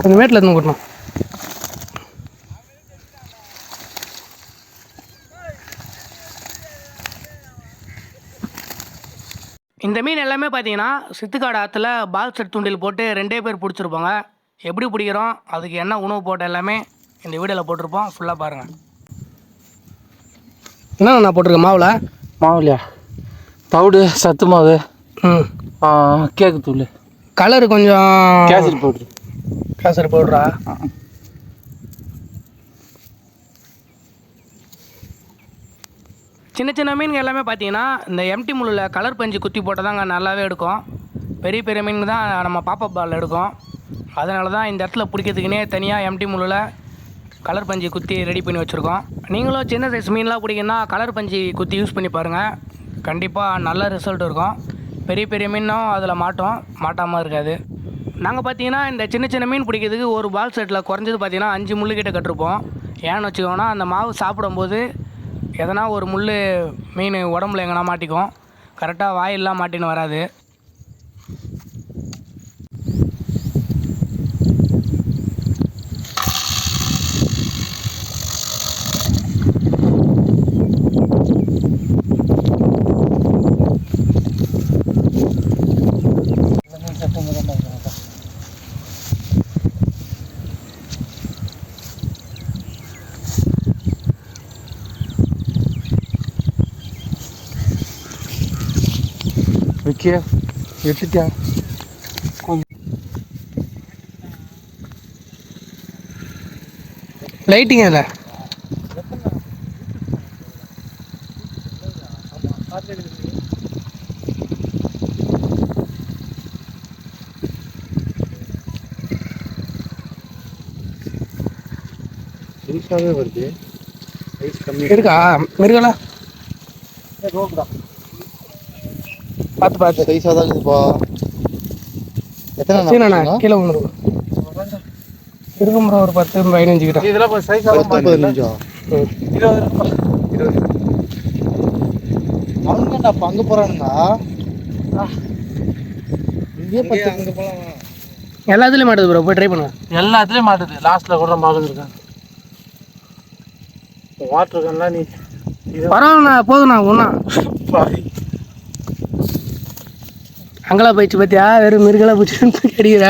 கொஞ்சம் மேட்டில் இருந்து கூட்டணும். இந்த மீன் எல்லாமே பார்த்தீங்கன்னா சித்துக்காடு ஆற்றுல பால் செட் தூண்டில் போட்டு ரெண்டே பேர் பிடிச்சிருப்பாங்க. எப்படி பிடிக்கிறோம் அதுக்கு என்ன உணவு போட்ட எல்லாமே இந்த வீடியோவில் போட்டிருப்போம். ஃபுல்லாக பாருங்கள் என்ன நான் போட்டிருக்கேன் மாவில்? மாவுலையா? தவிடு சத்து மாவு ம். கேக்கு தூள். கலர் கொஞ்சம் கேசரி பவுட்ரு. கேசரி போடுறா. சின்ன சின்ன மீன்கள் எல்லாமே பார்த்தீங்கன்னா இந்த எம்டி முள்ளில் கலர் பஞ்சு குத்தி போட்டால் தாங்க நல்லாவே எடுக்கும். பெரிய பெரிய மீன் தான் நம்ம பாப்பப் பால் எடுக்கும். அதனால தான் இந்த இடத்துல பிடிக்கிறதுக்குனே தனியாக எம்டி முள்ளில் கலர் பஞ்சு குத்தி ரெடி பண்ணி வச்சுருக்கோம். நீங்களும் சின்ன சைஸ் மீன்லாம் பிடிக்குன்னா கலர் பஞ்சு குத்தி யூஸ் பண்ணி பாருங்கள் கண்டிப்பாக நல்ல ரிசல்ட் இருக்கும். பெரிய பெரிய மீனும் அதில் மாட்டோம். மாட்டாமல் இருக்காது. நாங்கள் பார்த்தீங்கன்னா இந்த சின்ன சின்ன மீன் பிடிக்கிறதுக்கு ஒரு பால் செட்டில் குறைஞ்சது பார்த்தீங்கன்னா அஞ்சு முள்ளு கிட்ட கட்டிருப்போம். ஏன்னு வச்சுக்கோன்னா அந்த மாவு சாப்பிடும்போது எதனா ஒரு முள் மீன் உடம்புல எங்கன்னா மாட்டிக்கும். கரெக்டாக வாயிலெலாம் மாட்டின்னு வராது. விக்கிய எடுத்துட்டியா லைட்டிங் அதில் வருது. இருக்கா? மிருகலா? பார்த்து பார்த்து. சைஸாக தான் இருக்குதுப்பா எத்தனை கீழே விழுந்துருக்கும் இருக்கும் ப்ரோ ஒரு பத்து பதினஞ்சு கிட்ட. இதெல்லாம் சைஸாக பத்து பதினஞ்சா இருபது இருபது. அவங்க அப்ப அங்க போறானுங்க? இங்கே பத்து அங்கே போகலாம் எல்லாத்துலேயும் மாட்டுது ப்ரோ போய் ட்ரை பண்ணுங்க. எல்லாத்துலேயும் மாட்டுது. லாஸ்ட்டில் கூட மாட்டுது இருக்கேன். வாட்டர் கன்லாம் நீ இது பரவாயில்லண்ணா போதுண்ணா ஒன்றா பாதி அங்கெல்லாம் போயிடுச்சு பார்த்தியா வெறும் மிருகலாக போச்சு அடிக்கிற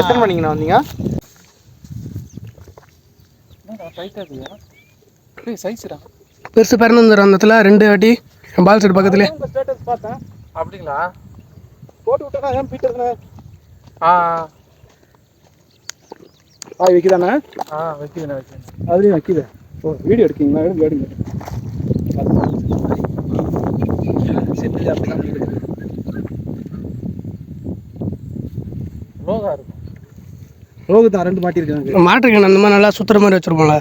எத்தனை மணிக்குண்ணா வந்தீங்க? சைஸ்டா பெருசு பிறந்து வந்துடும் அந்த இடத்துல ரெண்டு வாட்டி. பால் செட் பார்த்தேன். அப்படிங்களா? போட்டு விட்டா ஏன் பீட்டர் ஆ. பாய் வைக்குதானே ஆ வைக்கிறேன் வைக்கிறேன் அதுலயும் வைக்குது. ஓ வீடியோ எடுக்கீங்களா? எடுங்க எடுங்க. லோகா இருக்கும். ரோகு தான் ரெண்டு மாட்டுக்கு அந்த மாதிரி நல்லா சுற்றுற மாதிரி வச்சுருப்போம்ல.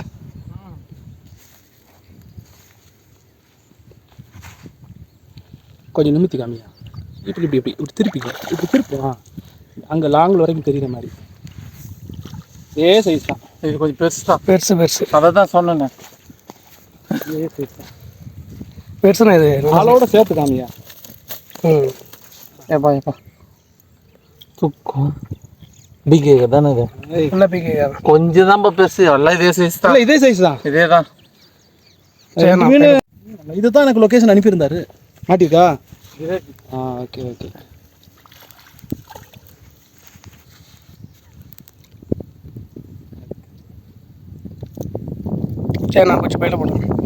கொஞ்சம் நிமித்தி காமியா. இப்படி இப்படி இப்படி இப்படி திருப்பிக்க இப்படி திருப்பா அங்கே லாங்கில் வரைக்கும் தெரியுற மாதிரி. இதே சைஸ் தான். இது கொஞ்சம் பெருசு தான் பெருசு பெருசு. அதை தான் சொன்னேன். இதே சைஸ் தான். பெருசுண்ணா இது? ஆளோட சேர்த்து காமியா. ம். ஏப்பா ஏப்பா. துக்கம் பிகே தானே இது? ஃபுல்லாக பீக்கி. கொஞ்சம் தான் பெருசு. எல்லாம் இதே சைஸ் தான். இல்லை இதே சைஸ் தான். இதே தான் இதுதான் எனக்கு லொக்கேஷன் அனுப்பியிருந்தாரு. மாட்டிருக்கா? ஆ ஓகே ஓகே சரி நான் கொஞ்சம் பையில போடுறேன்